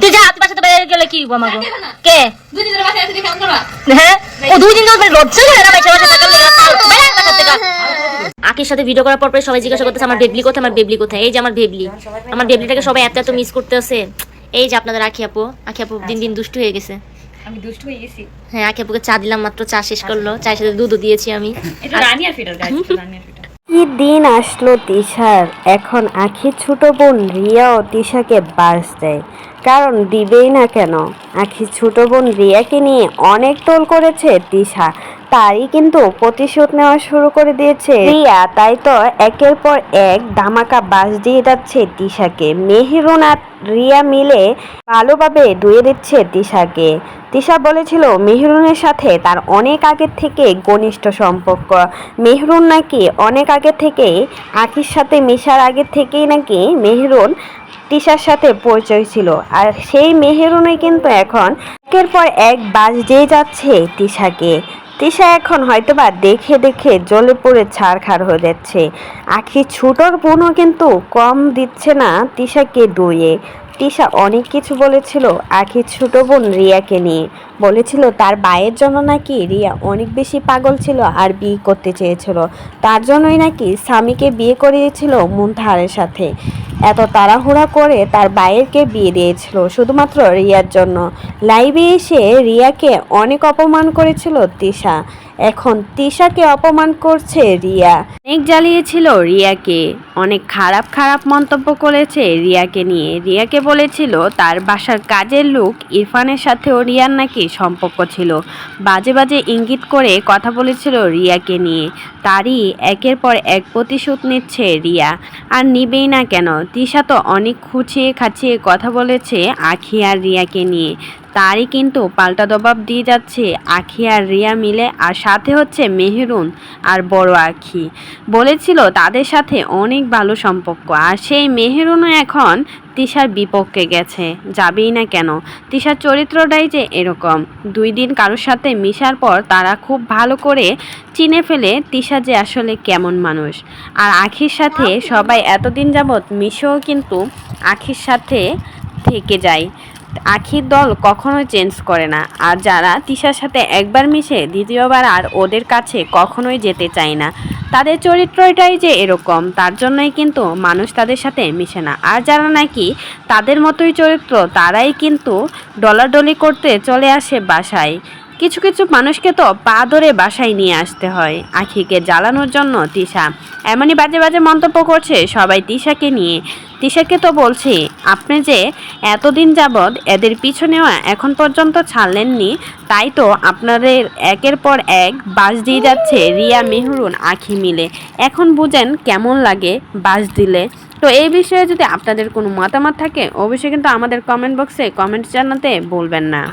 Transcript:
তুই যা তুই বাসাতে বাইরে গেলে কি হইবো আমাকে কে? দুই দিনের বাসায় আছে দেখে করবা? হ্যাঁ? ও দুই দিন ধরে লজ্জা লাগে না বাইরে বাসা থাকার বাইরে বাসা থেকে আকির সাথে ভিডিও করার পর পরে সবাই জিজ্ঞাসা করতেছে আমার বেবলি কোথায়? আমার বেবলি কোথায়? এই যে আমার বেবলি। আমার বেবলিটাকে সবাই এত এত মিস করতে আছে এই যে আপনাদের আখি আপু। আখি আপু দিন দিন দুষ্টু হয়ে গেছে। আমি দুষ্ট হয়ে গেছি। হ্যাঁ আখি আপুকে চা দিলাম মাত্র চা শেষ করল। চায়ের সাথে দুধও দিয়েছি আমি। এটা রানী ফিটার গাইস রানী ফিটার কি দিন আসলো তিশার? এখন আখির ছোট বোন রিয়াও তিশাকে বাস দেয়। কারণ দিবেই না কেন? আখির ছোট বোন রিয়াকে নিয়ে অনেক টোল করেছে তিশা তারই কিন্তু প্রতিশোধ নেওয়া শুরু করে দিয়েছে। রিয়া, তাই তো একের পর এক ধামাকা বাস দিয়ে যাচ্ছে তিশাকে মেহেরুন রিয়া মিলে ভালোভাবে ধুয়ে দিচ্ছে তিশাকে তিশা বলেছিল মেহরুনের সাথে তার অনেক আগে থেকে ঘনিষ্ঠ সম্পর্ক। মেহরুন নাকি অনেক আগে থেকে আখির সাথে মিশার আগে থেকেই নাকি মেহরুন তিশার সাথে পরিচয় ছিল। আর সেই মেহেরুনে কিন্তু এখন একের পর এক বাস দিয়ে যাচ্ছে তিশাকে। তিশা এখন হয়তোবা দেখে দেখে জলে পড়ে ছাড়খাড় হয়ে যাচ্ছে। আখি ছুটোর বোনও কিন্তু কম দিচ্ছে না তিশাকে দুয়ে তিশা অনেক কিছু বলেছিল। আখির ছোট বোন রিয়াকে নিয়ে। বলেছিল, তার বায়ের জন্য নাকি রিয়া অনেক বেশি পাগল ছিল আর বিয়ে করতে চেয়েছিল। তার জন্যই নাকি স্বামীকে বিয়ে করিয়েছিল মুনতাহারের সাথে। এত তাড়াহুড়া করে তার বায়েরকে বিয়ে দিয়েছিল শুধুমাত্র রিয়ার জন্য। লাইভে এসে রিয়াকে অনেক অপমান করেছিল তিশা এখন তিশাকে অপমান করছে রিয়া। অনেক জ্বালিয়েছিল রিয়াকে। অনেক খারাপ খারাপ মন্তব্য করেছে রিয়াকে নিয়ে। রিয়াকে বলেছিল, তার বাসার কাজের লোক ইরফানের সাথেও রিয়ার নাকি সম্পর্ক ছিল। বাজে বাজে ইঙ্গিত করে কথা বলেছিল রিয়াকে নিয়ে। তারই একের পর এক প্রতিশোধ নিচ্ছে রিয়া। আর নিবেই না কেন, তিশা তো অনেক খুঁচিয়ে খাচিয়ে কথা বলেছে আখি আর রিয়াকে নিয়ে। তারই কিন্তু পাল্টা জবাব দিয়ে যাচ্ছে আখি আর রিয়া মিলে, আর সাথে হচ্ছে মেহেরুন আর বড় আখি। বলেছিল তাদের সাথে অনেক ভালো সম্পর্ক, আর সেই মেহেরুনও এখন তিশার বিপক্ষে গেছে, যাবেই না কেন। তিশার চরিত্রটাই যে এরকম। দুই দিন কারোর সাথে মিশার পর তারা খুব ভালো করে চিনে ফেলে তিশা যে আসলে কেমন মানুষ। আর আখির সাথে সবাই এতদিন যাবৎ মিশেও কিন্তু আখির সাথে থেকে যায়। আখির দল কখনো চেঞ্জ করে না। আর যারা তিশার সাথে একবার মিশে, দ্বিতীয়বার আর ওদের কাছে কখনোই যেতে চায় না। তাদের চরিত্রটাই যে এরকম, তার জন্যই কিন্তু মানুষ তাদের সাথে মিশে না। আর যারা নাকি তাদের মতোই চরিত্র, তারাই কিন্তু ডলাডলি করতে চলে আসে বাসায়। কিছু কিছু মানুষকে তো পা ধরে বাসায় নিয়ে আসতে হয়। আখিকে জ্বালানোর জন্য তিশা এমনই বাজে বাজে মন্তব্য করছে সবাই তিশাকে নিয়ে। তিশাকে তো বলছি, আপনি যে এতদিন যাবৎ এদের পিছু নেওয়া এখন পর্যন্ত ছাড়লেননি, তাই তো আপনাদের একের পর এক বাস দিয়ে যাচ্ছে রিয়া, মেহরুন, আখি মিলে। এখন বুঝেন কেমন লাগে বাস দিলে। তো এই বিষয়ে যদি আপনাদের কোনো মতামত থাকে, অবশ্যই কিন্তু আমাদের কমেন্ট বক্সে কমেন্ট জানাতে বলবেন না।